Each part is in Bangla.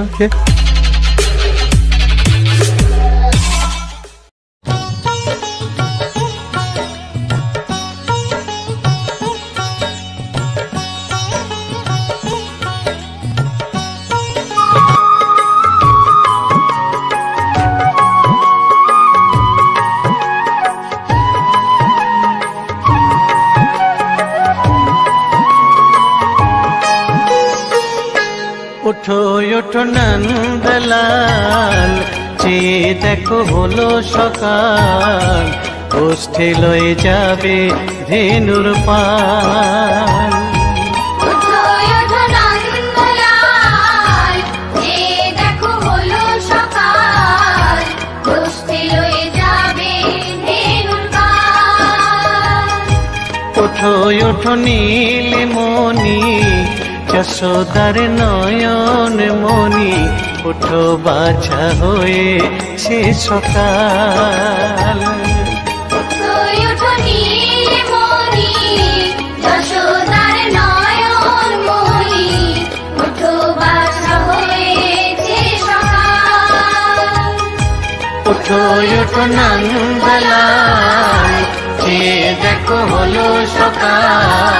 Okay. ওঠো ওঠো নন্দলাল চেয়ে দেখো হলো সকাল গোষ্ঠী লয়ে যাবে ধেনুর পাল ওঠো ওঠো যে দেখো হলো সকাল, গোষ্ঠী লয়ে যাবে ধেনুর পাল। ওঠো ওঠো নীল মনি যশোদার নয়ন মনি ওঠো বাছা হয়ে সে সকাল। ওঠো ওঠো যে দেখো হলো সকাল।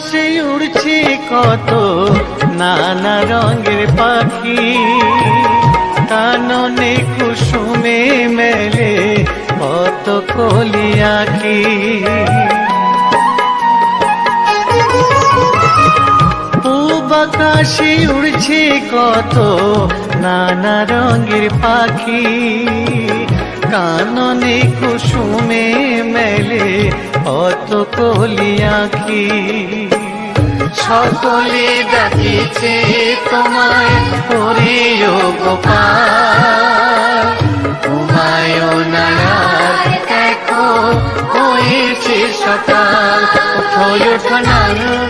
আকাশে উড়ছে কত নানা রঙের পাখি। কাননে কুসুমে মেলে কত কলি আঁকি পূব আকাশে উড়ছে কত নানা রঙের পাখি। কাননে কুসুমে মেলে কত কলি আঁকি সকলে ডাকিছে তোমায় হরিও গোপাল। তোমায় নায়ার দেখো, হয়েছে সকাল। ওঠো ওঠো নন্দলাল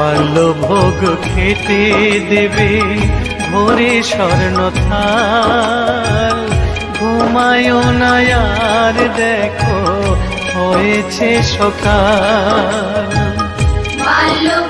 বাল্যভোগ খেতে দেবে ভোরে স্বর্ণ থাল ঘুমায় না আর দেখো হয়েছে সকাল। বাল্যভোগ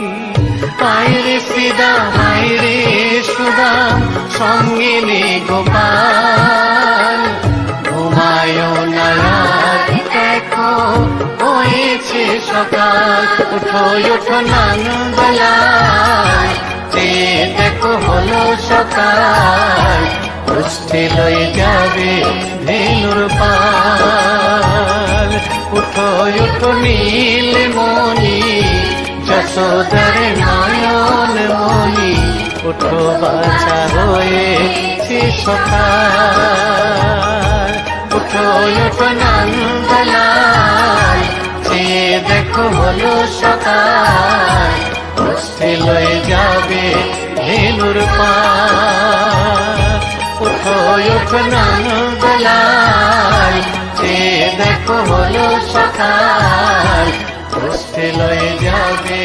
পায়রে সিদা মায়রে সুদাম সঙ্গে নে গোপাল ঘুমায় দেখো, হয়েছে সকাল। উঠো উঠো নন্দলাল যে দেখো হলো সকাল। গোষ্ঠী লয়ে যাবে ধেনুর পাল। উঠো উঠো নীল মনি যশোদর নয়ন উঠো বাছা হয়েছি সকাল। উঠো উঠো নন্দলাল চেয়ে দেখো হলো সকাল। হস্তে লয়ে যাবে ধেনুর পা উঠো উঠো নন্দলাল চেয়ে দেখো হলো সকাল। হস্তে লয়ে যাবে